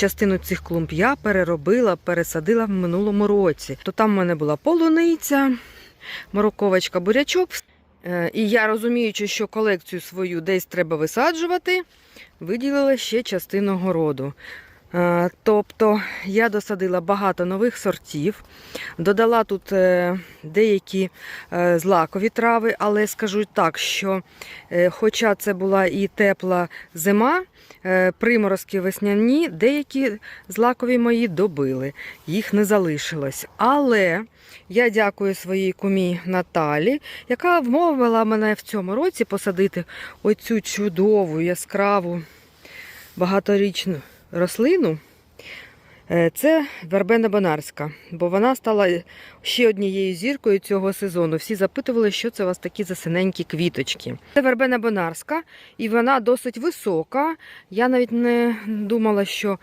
частину цих клумб я переробила, пересадила в минулому році. То там в мене була полуниця, мороковочка, бурячок. Е, І я розуміючи, що колекцію свою десь треба висаджувати, виділила ще частину городу. Е, Тобто я досадила багато нових сортів, додала тут е, деякі е, злакові трави, але скажу так, що хоча це була і тепла зима, приморозки весняні, деякі злакові мої добили, їх не залишилось. Але я дякую своїй кумі Наталі, яка вмовила мене в цьому році посадити оцю чудову, яскраву, багаторічну рослину. Е, Це вербена бонарська, бо вона стала ще однією зіркою цього сезону. Всі запитували, що це у вас такі за синенькі квіточки. Це вербена бонарська, і вона досить висока. Я навіть не думала, що